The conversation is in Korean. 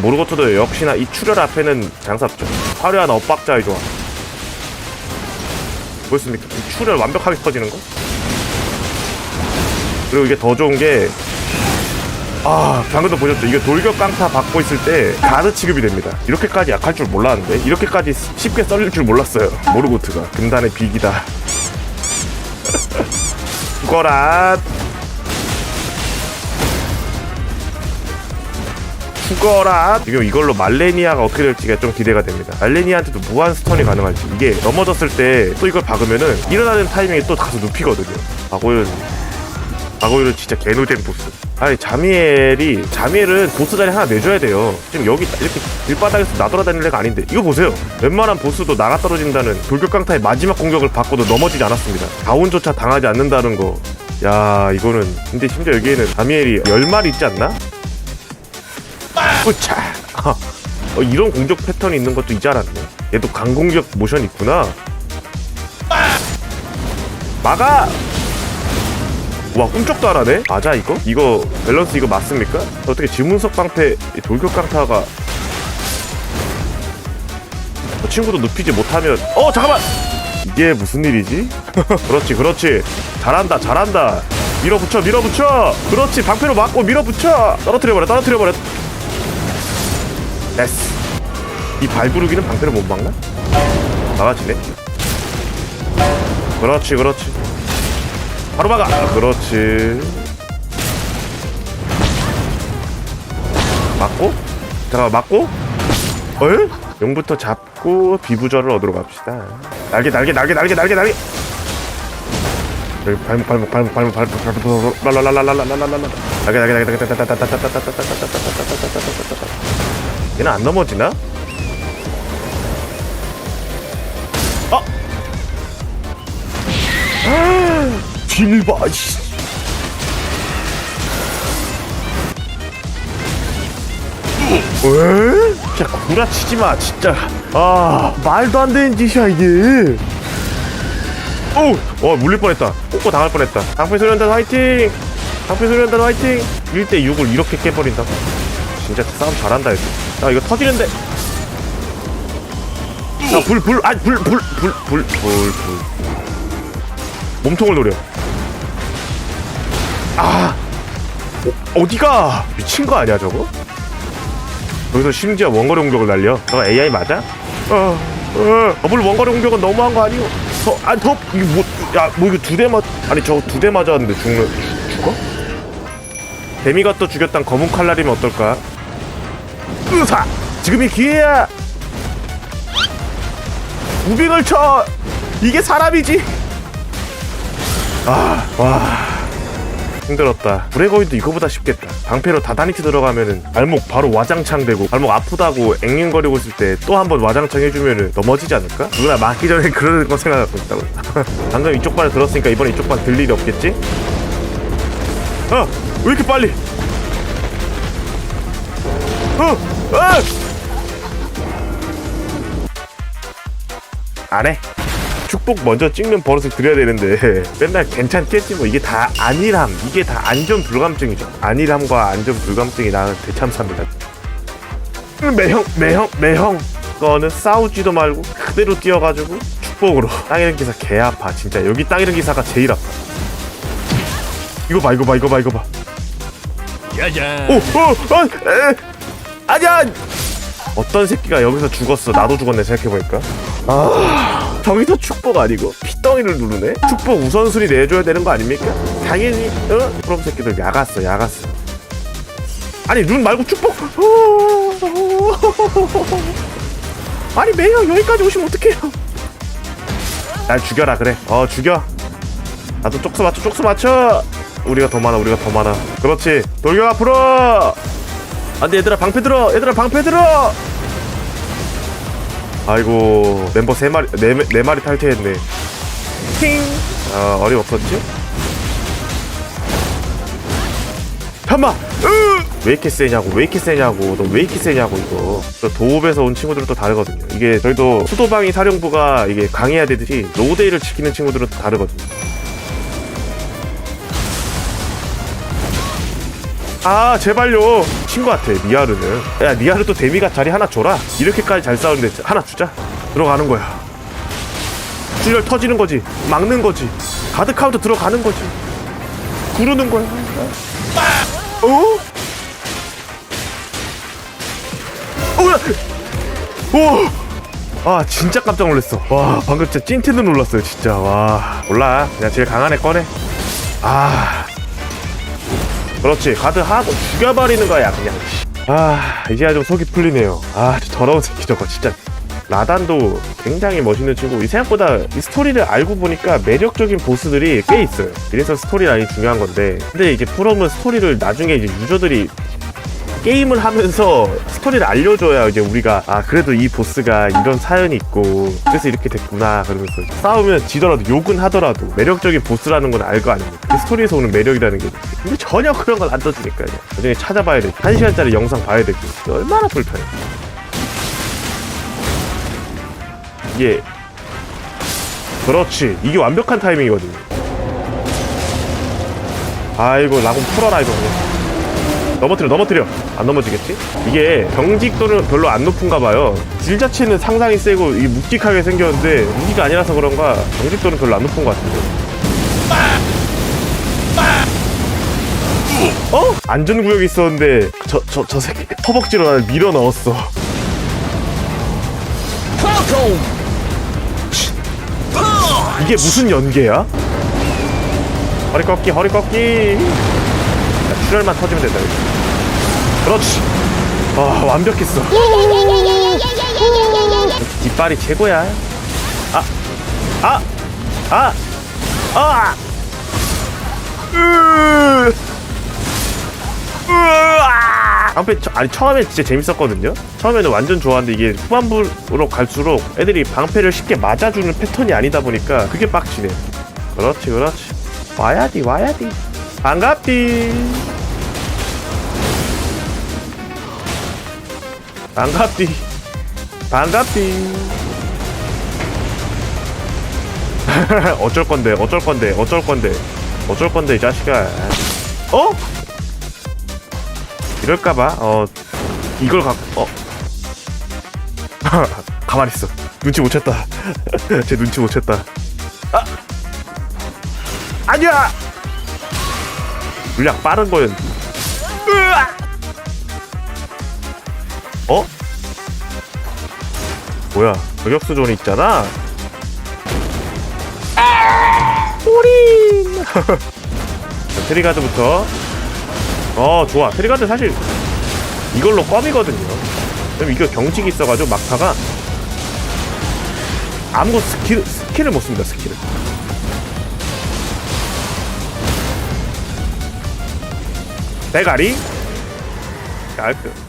모르고토도 역시나 이 출혈 앞에는 장사없죠. 화려한 엇박자의 조합. 보였습니까? 이 출혈 완벽하게 터지는 거? 그리고 이게 더 좋은 게, 아, 방금도 보셨죠? 이게 돌격 깡타 받고 있을 때 가드 취급이 됩니다. 이렇게까지 약할 줄 몰랐는데, 이렇게까지 쉽게 썰릴 줄 몰랐어요. 모르고트가. 금단의 빅이다. 죽어라! 죽어라. 지금 이걸로 말레니아가 어떻게 될지가 좀 기대가 됩니다. 말레니아한테도 무한 스턴이 가능할지. 이게 넘어졌을 때 또 이걸 박으면은 일어나는 타이밍에 또 가서 눕히거든요. 박오윤 박오윤은 진짜 개노잼 보스. 아니 자미엘이 자미엘은 보스 자리 하나 내줘야 돼요. 지금 여기 이렇게 길바닥에서 나돌아다니는 애가 아닌데. 이거 보세요. 웬만한 보스도 나가 떨어진다는 돌격강타의 마지막 공격을 받고도 넘어지지 않았습니다. 다운조차 당하지 않는다는 거야 이거는. 근데 심지어 여기에는 자미엘이 10마리 있지 않나? 뿌차. 어, 이런 공격 패턴이 있는 것도 이제 알았네. 얘도 강공격 모션 있구나. 막아! 와 꿈쩍도 알아네? 맞아 이거? 이거 밸런스 이거 맞습니까? 어떻게 지문석 방패 이 돌격 강타가 저 친구도 눕히지 못하면 어 잠깐만! 이게 무슨 일이지? 그렇지 그렇지. 잘한다 잘한다. 밀어붙여 밀어붙여! 그렇지 방패로 막고 밀어붙여! 떨어뜨려버려 떨어뜨려버려 됐어. 이 발구르기는 방패를 못 막나? 막아지네. 그렇지, 그렇지. 바로 막아. 아, 그렇지. 맞고? 잠깐 맞고? 에? 용부터 잡고 비부절을 얻으러 갑시다. 날개, 날개, 날개, 날개, 날개, 날개. 여기 발목, 발목, 발목, 발목, 발목, 발목, 랄랄랄랄랄랄랄랄랄. 날개, 날개, 날개, 날개, 얘는 안 넘어지나? 아! 딜바 씨. 왜? 진짜 구라치지 마 진짜 아 말도 안 되는 짓이야 이게 오! 어 물릴 뻔했다 꼬꼬 당할 뻔했다 방패소년단 화이팅 방패소년단 화이팅 1대 6을 이렇게 깨버린다 진짜 싸움 잘한다 이거 야 이거 터지는데. 야불 불 아니 불불 불 불 불 불. 몸통을 노려. 아 어, 어디가? 미친 거 아니야 저거? 여기서 심지어 원거리 공격을 날려. 너 AI 맞아? 어어. 더블 원거리 공격은 너무한 거 아니오? 더 아 더 이거 뭐 야 뭐 이거 두 대 맞 아니 저 두 대 맞았는데 죽는 죽어? 데미가 또 죽였단 검은 칼날이면 어떨까? 으사! 지금이 기회야! 무빙을 쳐! 이게 사람이지! 아, 와. 힘들었다. 브레거이도 이거보다 쉽겠다. 방패로 다다니트 들어가면은 발목 바로 와장창 되고 발목 아프다고 앵앵거리고 있을 때 또 한 번 와장창 해주면은 넘어지지 않을까? 누구나 맞기 전에 그런 거 생각하고 있다고. 방금 이쪽 발을 들었으니까 이번에 이쪽 발 들 일이 없겠지? 어! 왜 이렇게 빨리? 안 해. 축복 먼저 찍는 버릇을 들여야 되는데 맨날 괜찮겠지 뭐. 이게 다 안일함. 이게 다 안전 불감증이죠. 안일함과 안전 불감증이 나는 대참사입니다. 매형 매형 매형 거는 싸우지도 말고 그대로 뛰어가지고 축복으로. 땅 잃은 기사 개 아파 진짜. 여기 땅 잃은 기사가 제일 아파. 이거 봐 이거 봐 이거 봐 이거 봐. 짜잔. 오, 오, 어, 에, 아니야. 어떤 새끼가 여기서 죽었어. 나도 죽었네 생각해보니까. 아, 저기서 축복 아니고 피덩이를 누르네. 축복 우선순위 내줘야 되는 거 아닙니까? 당연히. 어? 그럼 새끼들 야갔어, 야갔어. 아니 눈 말고 축복. 아니 매형 여기까지 오시면 어떡해요? 날 죽여라 그래. 어 죽여. 나도 쪽수 맞춰, 쪽수 맞춰. 우리가 더 많아, 우리가 더 많아. 그렇지. 돌격 앞으로. 안돼 얘들아 방패 들어, 얘들아 방패 들어. 아이고 멤버 세 마리, 네, 매- 네 마리 탈퇴했네. 팅. 아 어림없었지? 잠만. 왜 이렇게 세냐고, 왜 이렇게 세냐고, 너 왜 이렇게 세냐고 이거. 저 도읍에서 온 친구들은 또 다르거든요. 이게 저희도 수도방위 사령부가 이게 강해야 되듯이 로데이를 지키는 친구들은 또 다르거든요. 아 제발요 친구한테 미아르는. 야 미아르 또 데미가 자리 하나 줘라. 이렇게까지 잘 싸우는데 하나 주자. 들어가는 거야. 출혈 터지는 거지. 막는 거지. 가드 카운트 들어가는 거지. 구르는 거야. 어? 어? 오! 아 진짜 깜짝 놀랐어. 와 방금 진짜 찐텐도 놀랐어요 진짜. 와. 몰라. 그냥 제일 강한 애 꺼내. 아 그렇지. 가드 하고 죽여버리는 거야 그냥. 아 이제야 좀 속이 풀리네요. 아저 더러운 새끼 저거 진짜. 라단도 굉장히 멋있는 친구. 이 생각보다 이 스토리를 알고 보니까 매력적인 보스들이 꽤 있어요. 이래서 스토리 라인이 중요한 건데. 근데 이제 프롬은 스토리를 나중에 이제 유저들이 게임을 하면서 스토리를 알려줘야 이제 우리가 아 그래도 이 보스가 이런 사연이 있고 그래서 이렇게 됐구나 그러면서 싸우면 지더라도 욕은 하더라도 매력적인 보스라는 건 알 거 아닙니까? 그 스토리에서 오는 매력이라는 게. 근데 전혀 그런 걸안 떠주니까요. 나중에 찾아봐야 되고 한 시간짜리 영상 봐야 되고 얼마나 불편해. 이게 그렇지. 이게 완벽한 타이밍이거든요. 아이고 라곤 풀어라 이거. 그냥 넘어뜨려 넘어뜨려 안 넘어지겠지? 이게 경직도는 별로 안 높은가 봐요 질 자체는 상당히 세고 이 묵직하게 생겼는데 무기가 아니라서 그런가 경직도는 별로 안 높은 것 같은데 어? 안전구역이 있었는데 저 저 저 새끼 허벅지로 나를 밀어 넣었어 이게 무슨 연계야? 허리 꺾기 허리 꺾기 야, 출혈만 터지면 된다 이거. 그렇지 아 완벽했어 뒷발이 최고야 아! 아! 아! 아! 으! 으아! 방패 처- 아니 처음에 진짜 재밌었거든요. 처음에는 완전 좋아하는데 이게 후반부로 갈수록 애들이 방패를 쉽게 맞아주는 패턴이 아니다 보니까 그게 빡치네. 그렇지 그렇지. 와야디 와야디. 반갑디. 반갑디. 반갑디. 어쩔 건데 어쩔 건데 어쩔 건데 어쩔 건데 이 자식아. 어? 이럴까봐 어 이걸 갖고 어 가만 있어 눈치 못 챘다 제 눈치 못 챘다 아 아니야 물량 빠른 거였 으아! 어? 뭐야 저격수 존이 있잖아? 우린 트리가드부터. 어 좋아. 트리가드 사실 이걸로 껌이거든요. 그럼 이거 경직이 있어가지고 막타가 아무것도 스킬, 스킬을 못 씁니다 스킬을 대가리. 깔끔